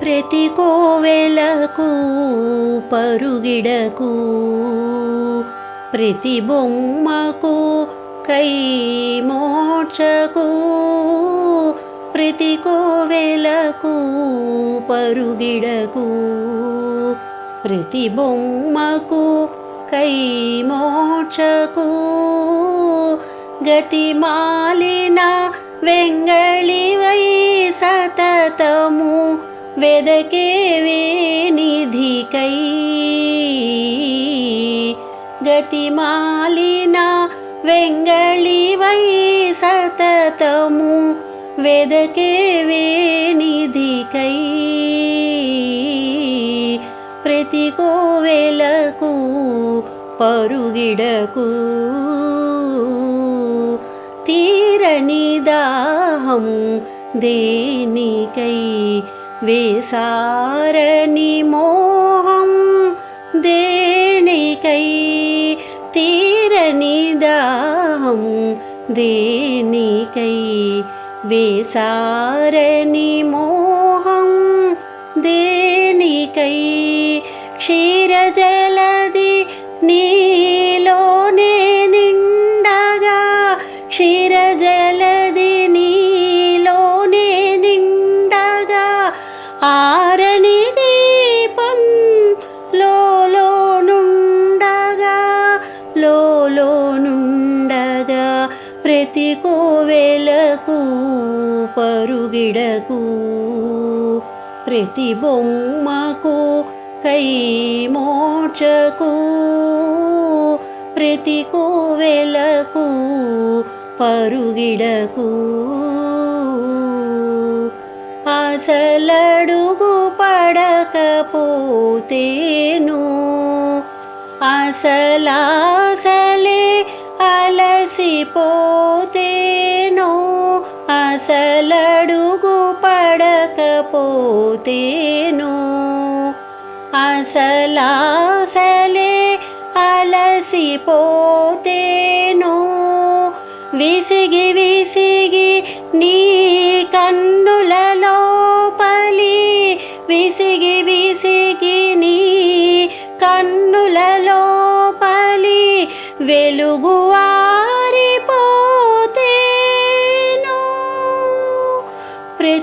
ప్రతి కోవెలకు పరుగిడకు ప్రతి బొమ్మకు కై మోచకు ప్రతి కోవెలకు పరుగిడకు ప్రతి బొమ్మకు కై మోచకు గతి మాలిన వెంగళివై సతతము వెదకేవే నిధికై. గతి వెంగళివై సతతము వెదకేవే నిధికై. ప్రతి కోవెలకు పరుగిడకు తీరని దాహం దేనికై? विसारनिमोहं देणिकै तीरनिदाहं देनिकै विसारनिमोहं देनिकै क्षीरजलदि नी ప్రతి కోవెలకు పరుగిడకు. ప్రతి బొమ్మకు కై మోచకు. ప్రతి కోవెలకు పరుగిడకు. అసలడుగు పడకపోతేను. అసలాసలే అల అలసిపోతేను అసలడుగు పడకపోతేనో. అసలాసలే అలసిపోతేనో విసిగి విసిగి నీ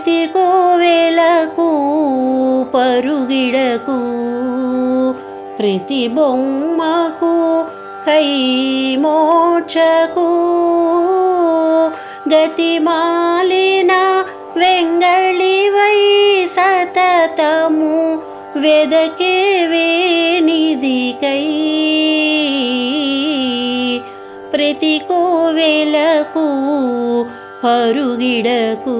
ప్రతి కోవెలకు పరుగిడకు ప్రతి బొమ్మకు కై మోచకు గతి మాలిన వెంగళివై సతతము వెదకే వేనిదికై ప్రతి కోవెలకు పరుగిడకు